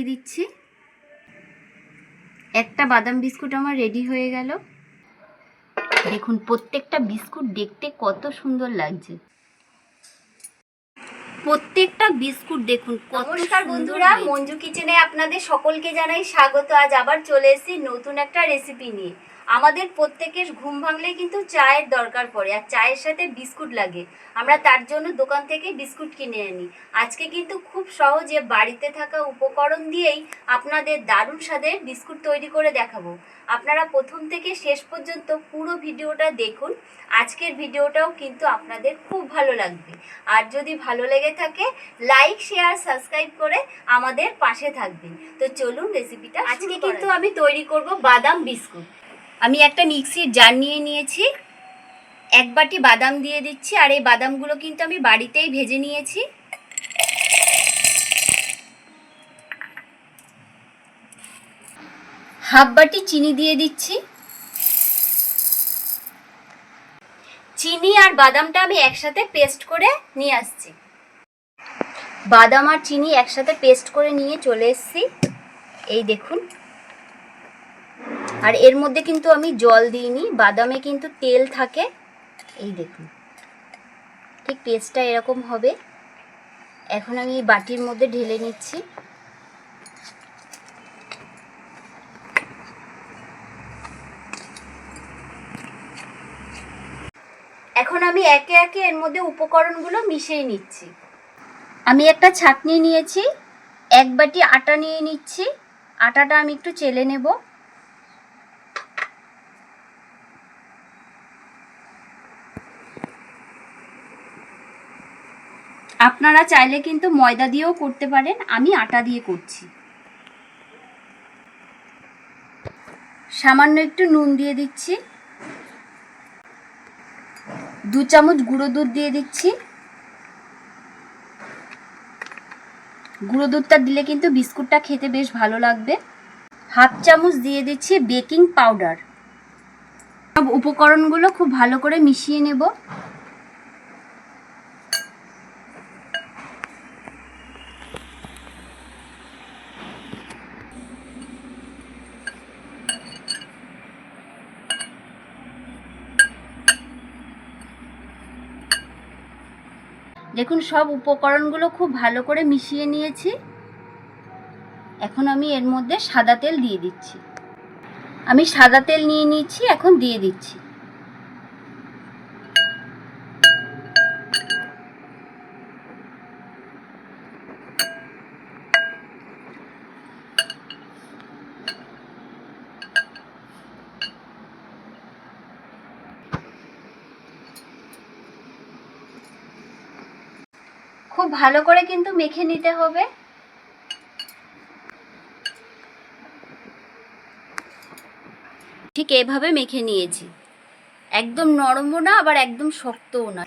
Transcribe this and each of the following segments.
দিয়ে দিচ্ছি। একটা বাদাম বিস্কুট আমার রেডি হয়ে গেল। দেখুন প্রত্যেকটা বিস্কুট দেখতে কত সুন্দর লাগছে। প্রত্যেকটা বিস্কুট দেখুন নমস্কার বন্ধুরা। মঞ্জু কিচেনে আপনাদের সকলকে জানাই স্বাগত। আজ আবার চলে এসেছি নতুন একটা রেসিপি নিয়ে। আমাদের প্রত্যেকের ঘুম ভাঙলে কিন্তু চায়ের দরকার পড়ে আর চায়ের সাথে বিস্কুট লাগে। আমরা তার জন্য দোকান থেকে বিস্কুট কিনে আনি। আজকে কিন্তু খুব সহজে বাড়িতে থাকা উপকরণ দিয়েই আপনাদের দারুণ স্বাদের বিস্কুট তৈরি করে দেখাবো। আপনারা প্রথম থেকে শেষ পর্যন্ত পুরো ভিডিওটা দেখুন। আজকের ভিডিওটাও কিন্তু আপনাদের খুব ভালো লাগবে। আর যদি ভালো লেগে থাকে লাইক শেয়ার সাবস্ক্রাইব করে আমাদের পাশে থাকবেন। তো চলুন রেসিপিটা আজকে কিন্তু আমি তৈরি করব বাদাম বিস্কুট। আমি একটা মিক্সির জার নিয়ে নিয়েছি, এক বাটি বাদাম দিয়ে দিচ্ছি, আর এই বাদামগুলো কিন্তু আমি বাড়িতেই ভেজে নিয়েছি। হাফ বাটি চিনি দিয়ে দিচ্ছি। চিনি আর বাদামটা আমি একসাথে পেস্ট করে নিয়ে আসছি। বাদাম আর চিনি একসাথে পেস্ট করে নিয়ে চলে এসেছি। এই দেখুন। আর এর মধ্যে কিন্তু আমি জল দিইনি, বাদামে কিন্তু তেল থাকে। এই দেখুন, ঠিক পেস্টটা এরকম হবে। এখন আমি এই বাটির মধ্যে ঢেলে নিচ্ছি। এখন আমি একে একে এর মধ্যে উপকরণগুলো মিশিয়ে নিচ্ছি। আমি একটা ছাঁকনি নিয়েছি, এক বাটি আটা নিয়ে নিচ্ছি। আটাটা আমি একটু চেলে নেব। আপনারা চাইলে কিন্তু ময়দা দিয়েও করতে পারেন, আমি আটা দিয়ে করছি। সামান্য একটু নুন দিয়ে দিচ্ছি। দু চামচ গুঁড়ো দুধ দিয়ে দিচ্ছি। গুঁড়ো দুধটা দিলে কিন্তু বিস্কুটটা খেতে বেশ ভালো লাগবে। হাফ চামচ দিয়ে দিচ্ছি বেকিং পাউডার। সব উপকরণগুলো খুব ভালো করে মিশিয়ে নেব। দেখুন, সব উপকরণগুলো খুব ভালো করে মিশিয়ে নিয়েছি। এখন আমি এর মধ্যে সাদা তেল দিয়ে দিচ্ছি। আমি সাদা তেল নিয়ে নিচ্ছি এখন দিয়ে দিচ্ছি। খুব ভালো করে কিন্তু মেখে নিতে হবে। ঠিক এভাবে মেখে নিয়েছি। একদম নরমও না, আবার একদম শক্তও না।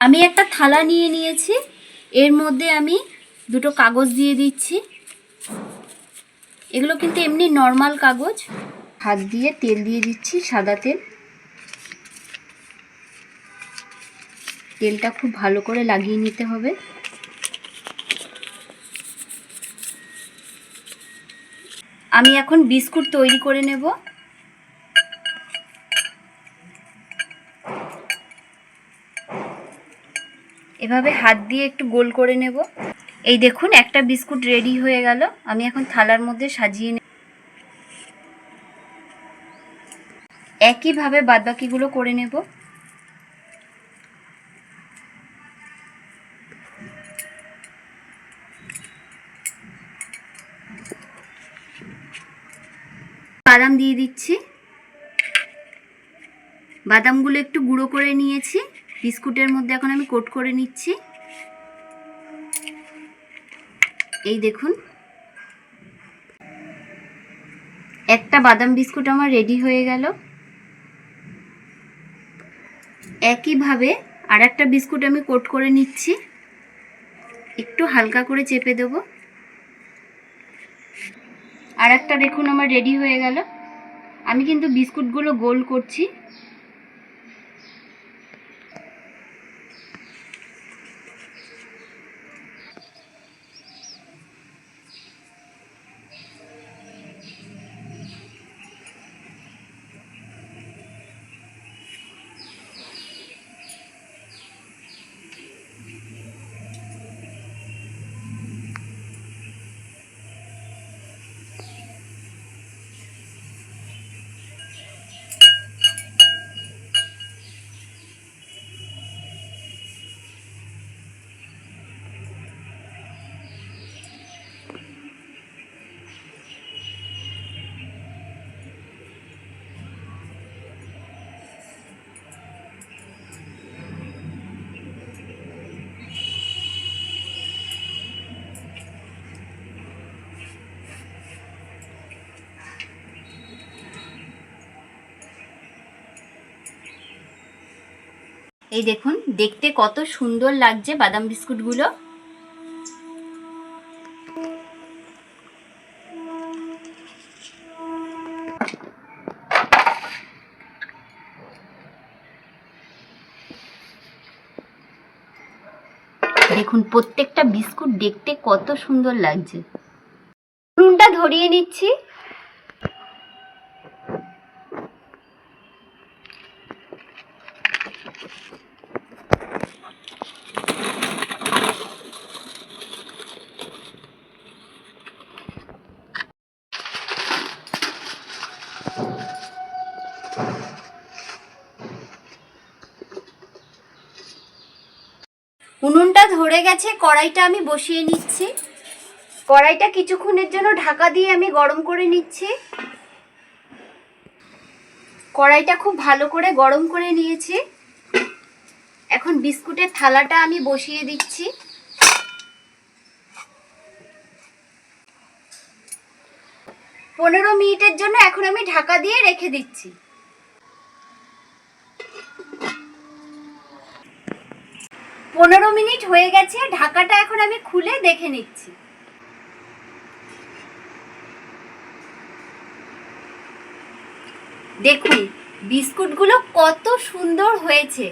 আমি একটা থালা নিয়ে নিয়েছি। এর মধ্যে আমি দুটো কাগজ দিয়ে দিচ্ছি। এগুলো কিন্তু এমনি নর্মাল কাগজ। হাত দিয়ে তেল দিয়ে দিচ্ছি সাদা তেল। তেলটা খুব ভালো করে লাগিয়ে নিতে হবে। আমি এখন বিস্কুট তৈরি করে নেব। এভাবে হাত দিয়ে একটু গোল করে নেব। এই দেখুন, একটা বিস্কুট রেডি হয়ে গেল। আমি এখন থালার মধ্যে সাজিয়ে নেব একইভাবে বাদবাকিগুলো করে নেব। বাদাম দিয়ে দিচ্ছি। বাদামগুলো একটু গুঁড়ো করে নিয়েছি। বিস্কুটের মধ্যে এখন আমি কোট করে নিচ্ছি। এই দেখুন। একটা বাদাম বিস্কুট আমার রেডি হয়ে গেল। একইভাবে আর একটা বিস্কুট আমি কোট করে নিচ্ছি। একটু হালকা করে চেপে দেব। আর একটা দেখুন, আমার রেডি হয়ে গেল। আমি কিন্তু বিস্কুটগুলো গোল করছি। এই দেখুন, দেখতে কত সুন্দর লাগছে বাদাম বিস্কুটগুলো। দেখুন, প্রত্যেকটা বিস্কুট দেখতে কত সুন্দর লাগছে। নুনটা ধরিয়ে নিচ্ছি। ধরে গেছে, কড়াইটা আমি বসিয়ে নিচ্ছি। কড়াইটা কিছুক্ষণের জন্য ঢাকা দিয়ে আমি গরম করে নিচ্ছি। কড়াইটা খুব ভালো করে গরম করে নিয়েছি। এখন বিস্কুটের থালাটা আমি বসিয়ে দিচ্ছি। পনেরো মিনিটের জন্য এখন আমি ঢাকা দিয়ে রেখে দিচ্ছি। পনেরো মিনিট হয়ে গেছে, ঢাকাটা এখন আমি খুলে দেখে নিচ্ছি। দেখুন, বিস্কুটগুলো কত সুন্দর হয়েছে।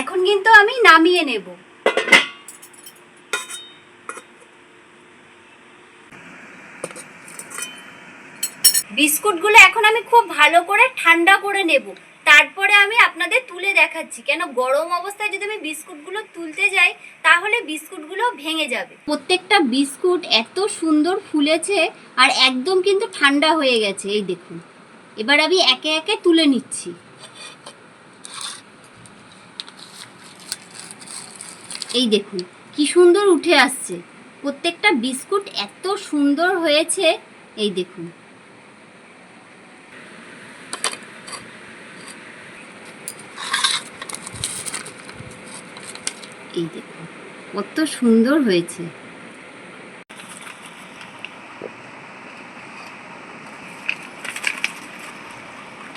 এখন কিন্তু আমি নামিয়ে নেব। বিস্কুটগুলো এখন আমি খুব ভালো করে ঠান্ডা করে নেব। তারপরে আমি আপনাদের তুলে দেখাচ্ছি। কেন গরম অবস্থায় যদি আমি বিস্কুটগুলো তুলতে যাই, তাহলে বিস্কুটগুলো ভেঙে যাবে। প্রত্যেকটা বিস্কুট এত সুন্দর ফুলেছে আর একদম কিন্তু ঠান্ডা হয়ে গেছে, এই দেখুন। এবার আমি একে একে তুলে নিচ্ছি। এই দেখুন, কি সুন্দর উঠে আসছে। প্রত্যেকটা বিস্কুট এত সুন্দর হয়েছে, এই দেখুন। এই দেখুন কত সুন্দর হয়েছে।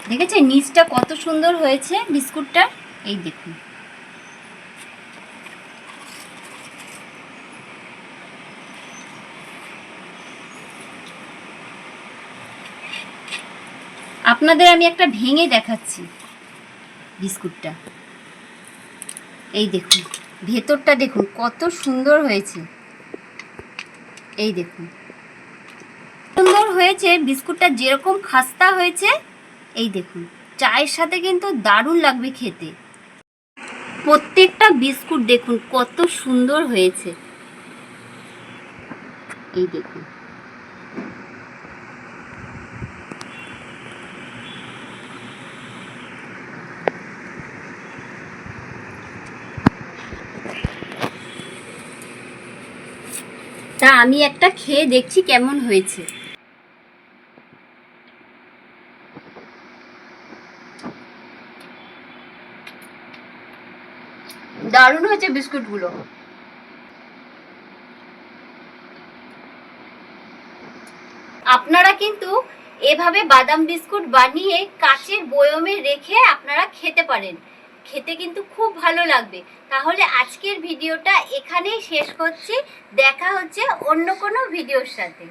দেখেছেন, নিচটা কত সুন্দর হয়েছে বিস্কুটটা? এই দেখুন। আপনাদের আমি একটা ভেঙে দেখাচ্ছি বিস্কুটটা। এই দেখুন। ভেতরটা দেখুন, কত সুন্দর হয়েছে। এই দেখুন। সুন্দর হয়েছে, বিস্কুটটা যেরকম খাস্তা হয়েছে, এই দেখুন। চায়ের সাথে কিন্তু দারুণ লাগবে খেতে। প্রত্যেকটা বিস্কুট দেখুন, কত সুন্দর হয়েছে। এই দেখুন। আমি একটা খেয়ে দেখছি কেমন হয়েছে। দারুণ হয়েছে বিস্কুটগুলো। আপনারা কিন্তু এভাবে বাদাম বিস্কুট বানিয়ে কাচের বয়মে রেখে আপনারা খেতে পারেন। খেতে কিন্তু খুব ভালো লাগবে। তাহলে আজকের ভিডিওটা এখানেই শেষ করছি। দেখা হচ্ছে অন্য কোনো ভিডিওর সাথে।